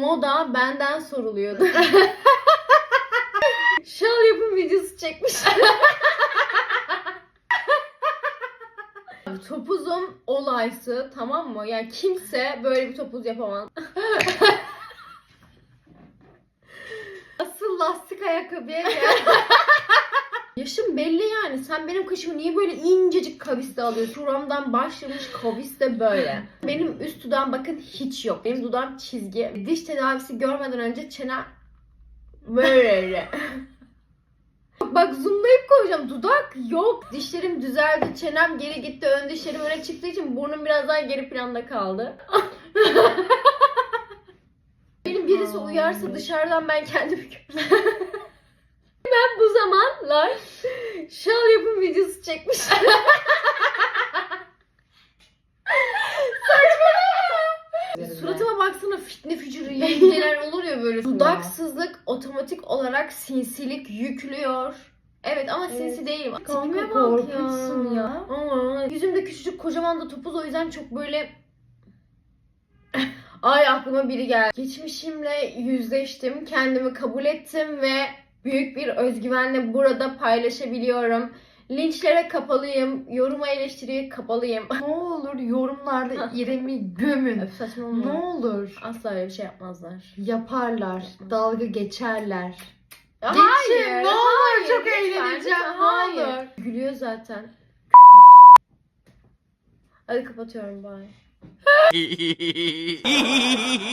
moda benden soruluyordu. Şal yapım videosu çekmiş. Topuzum olaysı tamam mı? Yani kimse böyle bir topuz yapamaz. Asıl lastik ayakkabıya gel. Yaşım belli yani. Sen benim kaşımı niye böyle incecik kaviste alıyorsun? Şuramdan başlamış kavis de böyle. Benim üst dudağım bakın hiç yok. Benim dudağım çizgi. Diş tedavisi görmeden önce çene böyle. Bak zoomlayıp koyacağım. Dudak yok. Dişlerim düzeldi. Çenem geri gitti. Ön dişlerim öne çıktığı için burnum biraz daha geri planda kaldı. Benim birisi uyarsa dışarıdan ben kendimi görürüm. Zamanlar şal yapım videosu çekmişim. Suratıma baksana fitne fücürü yengeler olur ya böyle. Dudaksızlık otomatik olarak sinsilik yüklüyor. Evet ama sinsi değilim. Kanka korkunçsun ya. Aa, yüzümde küçücük kocaman da topuz o yüzden çok böyle Ay aklıma biri geldi. Geçmişimle yüzleştim, kendimi kabul ettim ve büyük bir özgüvenle burada paylaşabiliyorum. Linçlere kapalıyım, yoruma eleştiriye kapalıyım. Ne olur yorumlarda İrem'i gömün. Öf saçmalama. Ne olur Asla öyle bir şey yapmazlar. yaparlar, dalga geçerler. Ya Geçin, ne olur, hayır, çok eğleneceğim, ne hayır. olur. Gülüyor zaten. Hadi kapatıyorum bye.